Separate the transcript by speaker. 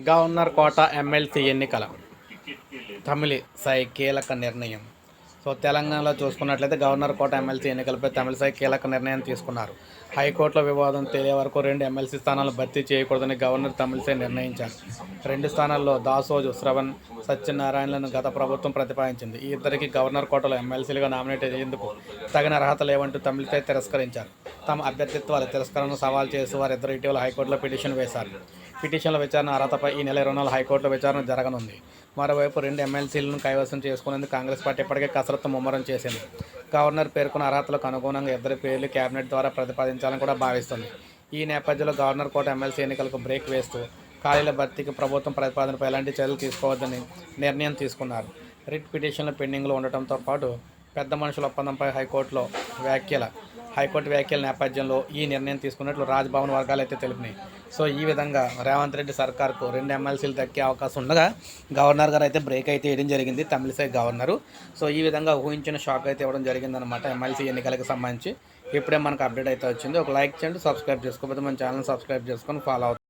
Speaker 1: Governor quota MLC ఎన్నికల తమిళిసై కీలక నిర్ణయం. సో తెలంగాణలో చూసుకున్నట్లయితే గవర్నర్ కోట ఎమ్మెల్సీ ఎన్నికలపై తమిళ తమిళిసై కీలక నిర్ణయం తీసుకున్నారు. హైకోర్టులో వివాదం తేలే వరకు రెండు ఎమ్మెల్సీ స్థానాలు భర్తీ చేయకూడదని గవర్నర్ తమిళిసై నిర్ణయించారు. రెండు స్థానాల్లో దాసోజు శ్రవణ్ సత్యనారాయణలను గత ప్రభుత్వం ప్రతిపాదించింది. ఈ ఇద్దరికి గవర్నర్ కోటలో ఎమ్మెల్సీలుగా నామినేట్ అయ్యేందుకు తగిన అర్హత లేవంటూ తమిళిసై తిరస్కరించారు. తమ అభ్యర్థిత్వాల తిరస్కరణను సవాల్ చేస్తూ వారిద్దరు ఇటీవల హైకోర్టులో పిటిషన్ వేశారు. పిటిషన్ల విచారణ అర్హతపై ఈ నెల ఇరవై నాలుగు హైకోర్టులో విచారణ జరగనుంది. మరోవైపు రెండు ఎమ్మెల్సీలను కైవసం చేసుకునేందుకు కాంగ్రెస్ పార్టీ ఇప్పటికే కసరత్తు ముమ్మరం చేసింది. గవర్నర్ పేర్కొన్న అర్హతలకు అనుగుణంగా ఇద్దరి పేర్లు కేబినెట్ ద్వారా ప్రతిపాదించాలని కూడా భావిస్తుంది. ఈ నేపథ్యంలో గవర్నర్ కోట ఎమ్మెల్సీ ఎన్నికలకు బ్రేక్ వేస్తూ ఖాళీల భర్తీకి ప్రభుత్వం ప్రతిపాదనపై ఎలాంటి చర్యలు తీసుకోవద్దని నిర్ణయం తీసుకున్నారు. రిట్ పిటిషన్లు పెండింగ్లో ఉండటంతో పాటు పెద్ద మనుషుల ఒప్పందంపై హైకోర్టులో వ్యాఖ్యల హైకోర్టు వ్యాఖ్యల నేపథ్యంలో ఈ నిర్ణయం తీసుకున్నట్లు రాజ్భవన్ వర్గాలు అయితే తెలిపినాయి. సో ఈ విధంగా రేవంత్ రెడ్డి సర్కార్కు రెండు ఎమ్మెల్సీలు దక్కే అవకాశం ఉండగా గవర్నర్ గారు అయితే బ్రేక్ అయితే వేయడం జరిగింది తమిళసై గవర్నరు. సో ఈ విధంగా ఊహించిన షాక్ అయితే ఇవ్వడం జరిగిందనమాట ఎమ్మెల్సీ ఎన్నికలకు సంబంధించి. ఇప్పుడే మనకు అప్డేట్ అయితే వచ్చింది. ఒక లైక్ చేయండి సబ్స్క్రైబ్ చేసుకోకపోతే మన ఛానల్ సబ్స్క్రైబ్ చేసుకొని ఫాలో అవుతుంది